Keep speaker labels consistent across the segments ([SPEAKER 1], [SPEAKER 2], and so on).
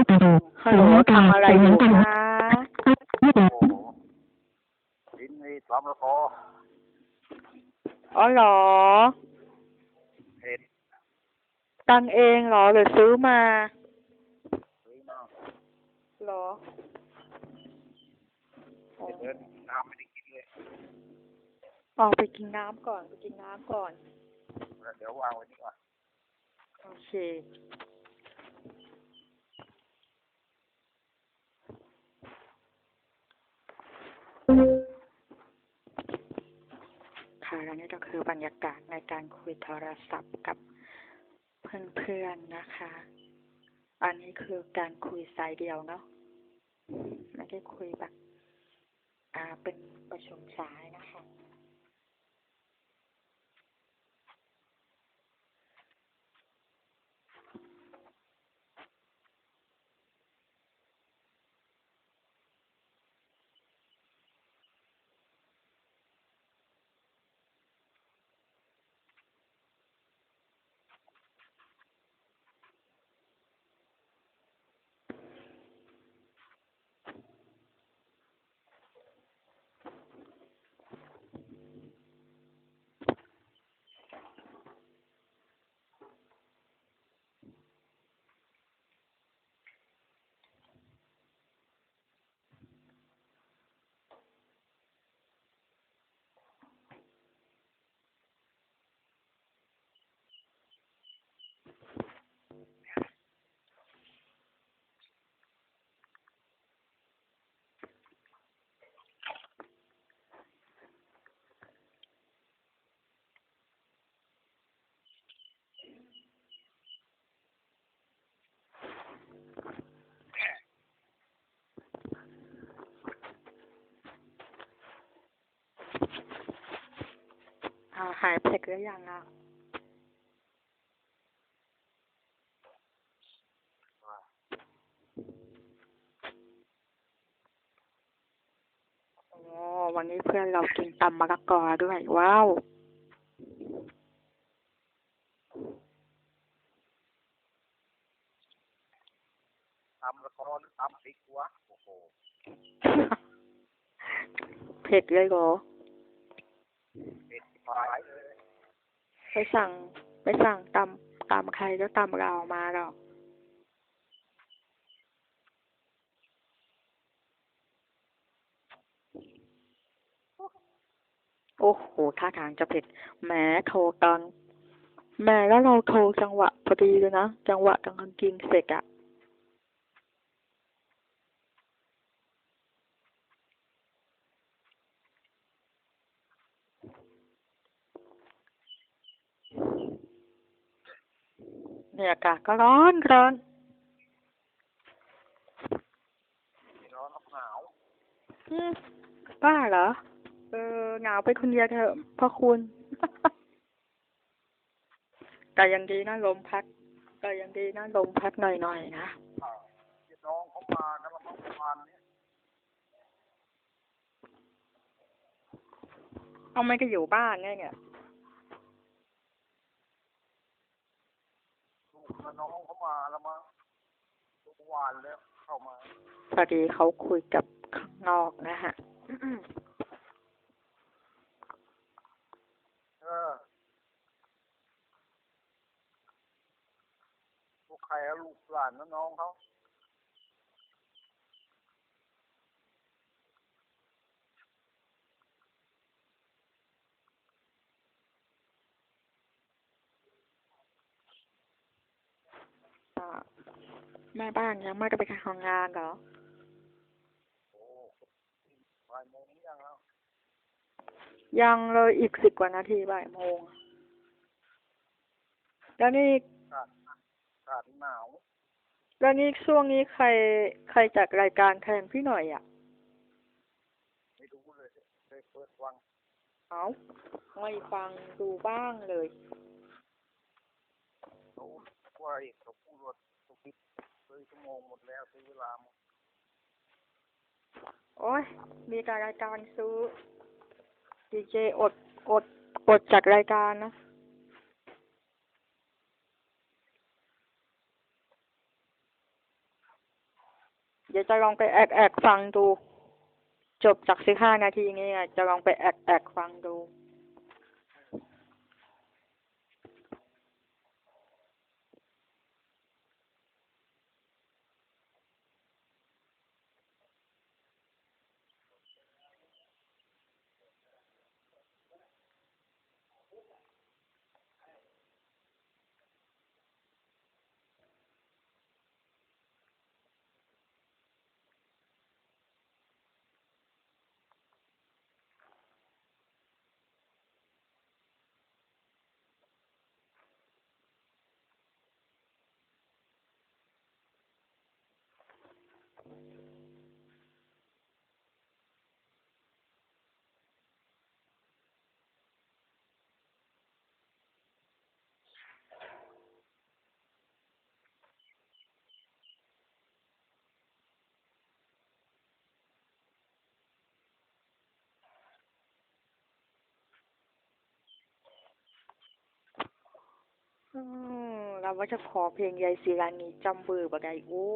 [SPEAKER 1] ที่ไปดู
[SPEAKER 2] ฮัลโหลทำอะไรอยู่คะ
[SPEAKER 1] ไม่เป็น
[SPEAKER 3] โอ้โหดินนี่สามละคอ
[SPEAKER 2] อ๋อเหรอ
[SPEAKER 3] เห็ด
[SPEAKER 2] ตังเองเหรอหรือซื้อมา
[SPEAKER 3] ซื้อมา
[SPEAKER 2] เหรออ๋อ
[SPEAKER 3] เดินน้ำไม่ได้กินเลย
[SPEAKER 2] ออกไปกินน้ำก่อนไปกินน้ำก่อน
[SPEAKER 3] แล้วเดี๋ยววางไว้นี่ก่อน
[SPEAKER 2] โอเค คือบรรยากาศในการคุยโทรศัพท์กับเพื่อนๆนะคะ อันนี้คือการคุยสายเดียวเนาะ ไม่ได้คุยแบบ อ่า เป็นประชุมสายนะคะ อ่าหายเผ็ดหรือยังอะโอ้วันนี้เพื่อนเรากินตำมะละกอด้วย ว้าว
[SPEAKER 3] ตำละคอหรือตำพริกวะโอ้โห
[SPEAKER 2] เผ็ดเลยเหรอ
[SPEAKER 3] เห็ดหายเลย
[SPEAKER 2] ไปสั่ง ไปสั่งตำตำใครแล้วตำเรามาหรอกโอ้โหท่าทางจะเผ็ดแหมโทรตอนแหมแล้วเราโทรจังหวะพอดีเลยนะ จังหวะกำลังกินเสร็จอะเนี่ยอากาศก็ร้อนร้อน
[SPEAKER 3] ไม่ร้อนหรอกหนาว
[SPEAKER 2] อืมบ้าเหรอ เออหนาวไปคนเดียวเถอะพ่อคุณ แต่ยังดีนะลมพัดแต่ยังดีนะลมพัดหน่อยๆนะ
[SPEAKER 3] พี่น้องเขามากันละมั้งประมาณเนี้ย
[SPEAKER 2] เอาไม่ก็อยู่บ้านไงเนี่ย
[SPEAKER 3] ลูกกับน้องเขามาแล้วมั้งทุกวันแล้วเข้ามา
[SPEAKER 2] พอดีเขาคุยกับข้างนอกนะฮะ
[SPEAKER 3] เออลูกใครอะลูกหลานนะน้องเขา
[SPEAKER 2] อ่า แม่บ้านยังไม่ได้ไปทำงานเหรอ
[SPEAKER 3] โอ้บ่ายโมงยังแล้ว
[SPEAKER 2] ยังเลยอีกสิบกว่านาทีบ่ายโมง แล้วนี่
[SPEAKER 3] อากาศหนาว
[SPEAKER 2] แล้วนี่ช่วงนี้ใครใครจัดรายการแทนพี่หน่อยอะ
[SPEAKER 3] ไม่รู้เลยเคยเปิดฟัง
[SPEAKER 2] เอาไม่ฟังดูบ้างเลย
[SPEAKER 3] ว่าเอกเขาพูดว่าเขาคิดเลยชั่วโมงหมดแล้วใช้อเวลาหมด
[SPEAKER 2] โอ้ยมีการรายการซื้อดีเจอดอดอดจัดรายการนะเดี๋ยวจะลองไปแอกแอกฟังดู จบจากสิบห้านาทีนี้อะจะลองไปแอกแอกฟังดู อืมเราว่าจะขอเพลงยายศิรานีจำเบอร์บ่ได้โอ้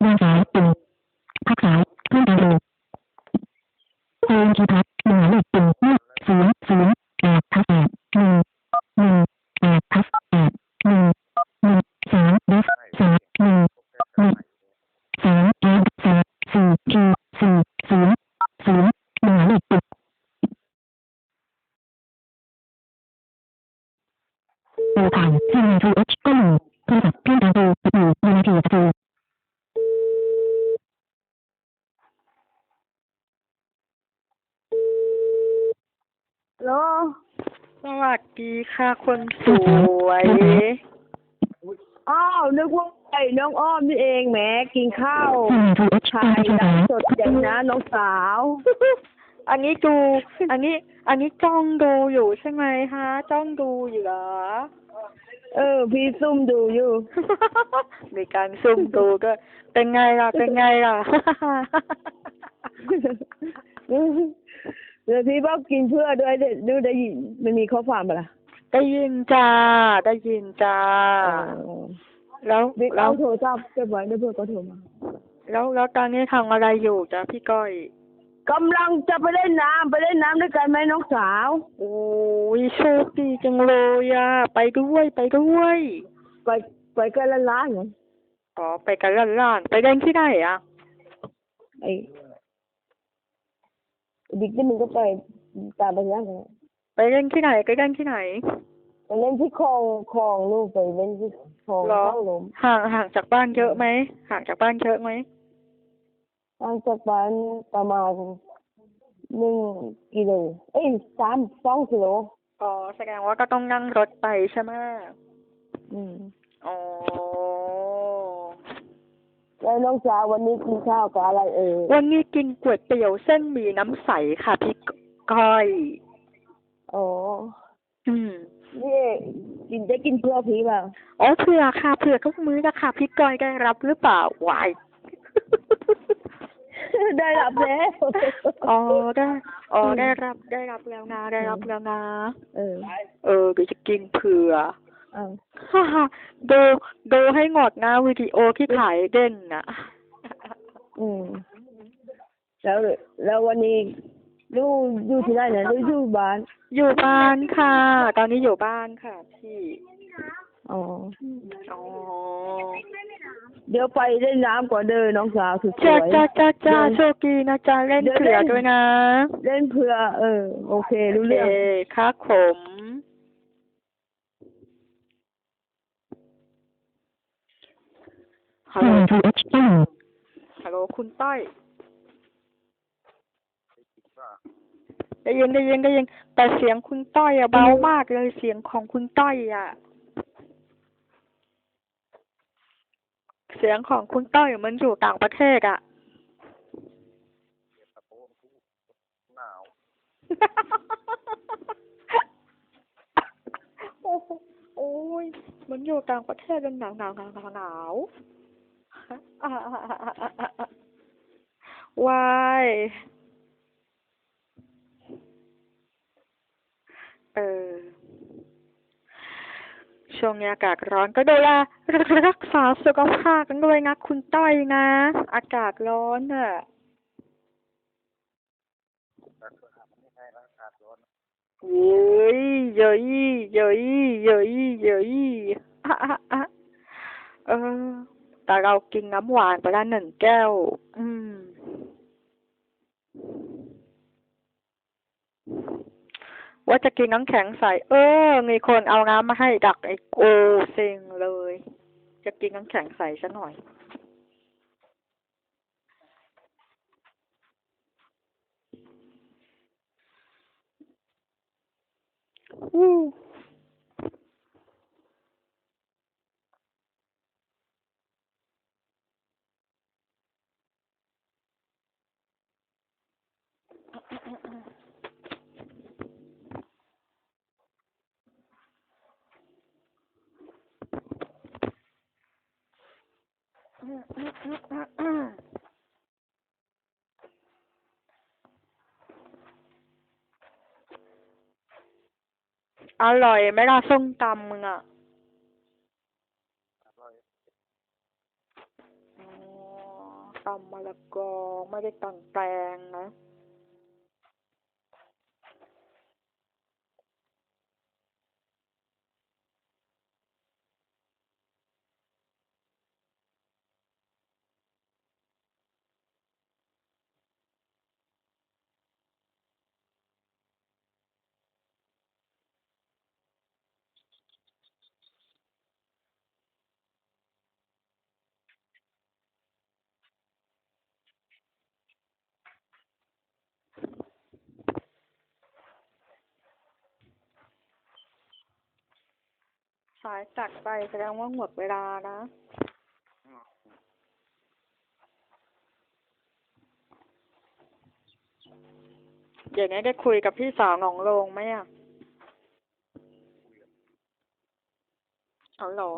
[SPEAKER 1] ภางสายปุ่มพักสายเพื่อการดูเพลงคีย์พัดหมา
[SPEAKER 2] ค่ะคนสวย
[SPEAKER 4] อ้าว นึกว่าไอ้น้องอ้อมนี่เองแหมกินข้าว
[SPEAKER 1] ที่มีทูเอช
[SPEAKER 4] ถ่า
[SPEAKER 1] การ
[SPEAKER 4] ย
[SPEAKER 1] ประชุม
[SPEAKER 4] ไล
[SPEAKER 1] สาย
[SPEAKER 4] ฟ์สดอย่างนะน้องสาว
[SPEAKER 2] อันนี้ดู อันนี้ อันนี้จ้องดูอยู่ใช่ไหมฮะ จ้องดูอยู่เหรอ
[SPEAKER 4] เออ พี่ซุ่มดูอยู่
[SPEAKER 2] ในการซุ่มดูก็ เป็นไงล่ะ เป็นไงล่ะ
[SPEAKER 4] เดี๋ยวพี่บอกกินเพื่อด้วยเดี๋ยวดูได้ยินมันมีข้อความปะล่ะ
[SPEAKER 2] ได้ยินจ้า ได้ยินจ้า
[SPEAKER 4] เออ
[SPEAKER 2] แล้ว
[SPEAKER 4] บิ๊ก
[SPEAKER 2] แล้
[SPEAKER 4] เอา
[SPEAKER 2] ว
[SPEAKER 4] โทรศัพท์เก็บไว้เดี๋ยวเพื่อนก็โทรมา
[SPEAKER 2] แล้วแล้วตอนนี้ทำอะไรอยู่จ้ะพี่ก้อย
[SPEAKER 4] กำลังจะไปเล่นน้ำไปเล่นน้ำด้วยกันไหมน้องสาว
[SPEAKER 2] โอ้ยโชคดีจังเลยอะไปด้วยไปด้วย
[SPEAKER 4] ไปไปกันละล้านเหรอ
[SPEAKER 2] อ๋อไปกันล้านๆไปเล่นที่ไหนอะ
[SPEAKER 4] ไอ้บิ๊กที่มึงก็ไปตามไปย่างกัน
[SPEAKER 2] ไปเล่นที่ไหนไปเล่นที่ไหน
[SPEAKER 4] ไปเล่นที่คลองคลองลูกไปเล่นที่คลอง
[SPEAKER 2] เหรอ
[SPEAKER 4] เข้าหลม
[SPEAKER 2] ห่างห่างจากบ้านเยอะไหมห่างจากบ้านเยอะไหม
[SPEAKER 4] ห่างจากบ้านประมาณหนึ่งกิโลเอ้ยสามสองกิโล
[SPEAKER 2] อ๋อแสดงว่าก็ต้องนั่งรถไปใช่ไหม
[SPEAKER 4] อืม
[SPEAKER 2] อ๋อ
[SPEAKER 4] แล้วน้องสาววันนี้กินข้าวกับอะไรเอ่ย
[SPEAKER 2] วันนี้กินก๋วยเตี๋ยวเส้นหมี่น้ำใสค่ะพี่ก้อย
[SPEAKER 4] อ๋อ
[SPEAKER 2] อืม
[SPEAKER 4] นี่กินได้กินเพื่อผีเปล่า
[SPEAKER 2] อ๋อเผื่อค่ะเผื่อทุกมื้อนะคะพี่ก้อยได้รับหรือเปล่าวาย
[SPEAKER 4] ได้รับแล้ว
[SPEAKER 2] อ๋อได้อ๋อได้รับได้รับแล้วนะได้รับแล้วนะ
[SPEAKER 4] เออ
[SPEAKER 2] เออเดี๋ยวจะกินเผื่อ
[SPEAKER 4] เอา
[SPEAKER 2] ฮ่าฮ่าดูดูให้หมดนะวิดีโอที่ถ่ายเด่นน่ะ
[SPEAKER 4] อืม แล้วแล้ววันนี้ ลูกอยู่ที่ไหนนะลูกอยู่บ้าน
[SPEAKER 2] อยู่บ้านค่ะ ตอนนี้อยู่บ้านค่ะ พี่
[SPEAKER 4] อ๋อ
[SPEAKER 2] อ๋อ
[SPEAKER 4] เดี๋ยวไปเล่นน้ำก่อนเด้อน้องสาวสุดส
[SPEAKER 2] จ้า
[SPEAKER 4] วย
[SPEAKER 2] จ้าจ้าจ้า
[SPEAKER 4] เดี๋ยว
[SPEAKER 2] โชคดีนะจ้าเล่น
[SPEAKER 4] เดี๋ยว
[SPEAKER 2] เผื่อ
[SPEAKER 4] เล่น
[SPEAKER 2] ด้วยนะ
[SPEAKER 4] เล่นเพื่อ เออ โอเครู้
[SPEAKER 2] โอเค
[SPEAKER 4] เรื่อง
[SPEAKER 2] ครับผมฮัลโหล
[SPEAKER 1] ที่มีทูเอช
[SPEAKER 2] คุณต้อย
[SPEAKER 3] ได้คิดว่า
[SPEAKER 2] ได้ยินได้ยินได้ยินแต่เสียงคุณต้อยอะเบามากเลยเสียงของคุณต้อยอะเสียงของคุณต้อยมันอยู่ต่างประเทศอะ
[SPEAKER 3] เสียตะโกนพูดหนาว
[SPEAKER 2] โอ้โหโอ้ยมันอยู่ต่างประเทศมันหนาวหนาวหนาวหนาวหนาวอ่าอ่าอ่าอ่าอ่าอ่าวาย เออ ช่วงนี้อากาศร้อนก็ดูแลรักษาสุขภาพกันด้วยนะคุณต้อยนะ อากาศร้อนน่ะ
[SPEAKER 3] แต่ก็หาไม่ใช่อากาศร้อน
[SPEAKER 2] เย้ยเย้ยเย้ยเย้ยเย้ยอะอะอะเออ แต่เรากินน้ำหวานไปแล้วหนึ่งแก้ว อืม ว่าจะกินน้ำแข็งใส เออ มีคนเอาน้ำมาให้ดักไอ้โกเซ็งเลย จะกินน้ำแข็งใสซะหน่อย อู้อ อร่อยไหมล่ะส้มตำมึงอะ
[SPEAKER 3] อร่อย
[SPEAKER 2] อ๋อตำมะละกอไม่ได้ตำแตงนะ สายตัดไปแสดงว่าหมดเวลานะ
[SPEAKER 3] อืม
[SPEAKER 2] เดี๋ยวนี้ได้คุยกับพี่สาวหนองโลงไหมอะเอาเหรอ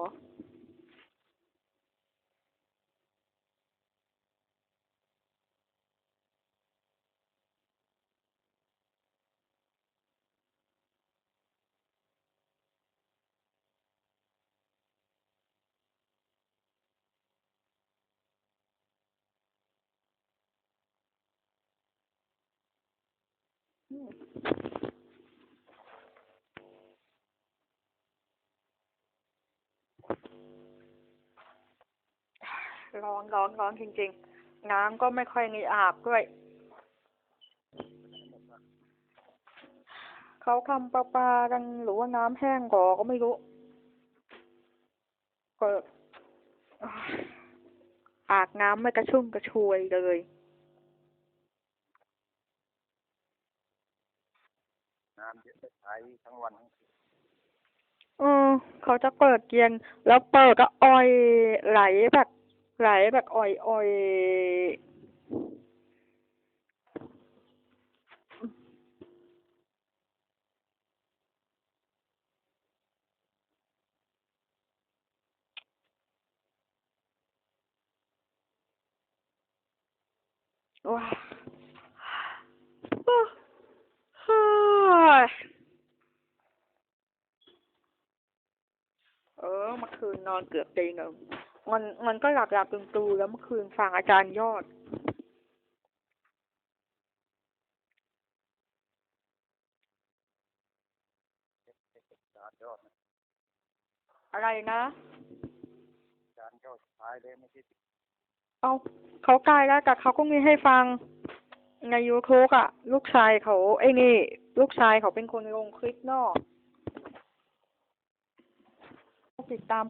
[SPEAKER 2] ร้อนร้อนร้อนจริง ๆ น้ำก็ไม่ค่อยมีอาบด้วย เขาทำประปลากันหรือว่าน้ำแห้งก่อก็ไม่รู้ก็อาอาบน้ำไม่กระชุ่มกระชวยเลย
[SPEAKER 3] น้ำเยอะใช้ทั้งวันทั้งคืน
[SPEAKER 2] เออเขาจะเปิดเย็น แล้วเปิดก็ออยไหลแบบไหลแบบออยออยว้าโอ้เฮ้ยเออเมื่อคื นนอนเกือบตีหนึ่งมันมันก็หลับหลับตื่นตูแล้วเมื่อคืนฟังอาจารย์ยอด
[SPEAKER 3] จานยอดนะ
[SPEAKER 2] อะไรนะ
[SPEAKER 3] จานยอดสุดท้ายเลยไม่ใช่
[SPEAKER 2] เอาเขากลายแล้วแต่เขาก็มีให้ฟังในยูทูบอะ ลูกชายเขาไอ้นี่ ลูกชายเขาเป็นคนลงคลิปเนอกติดตาม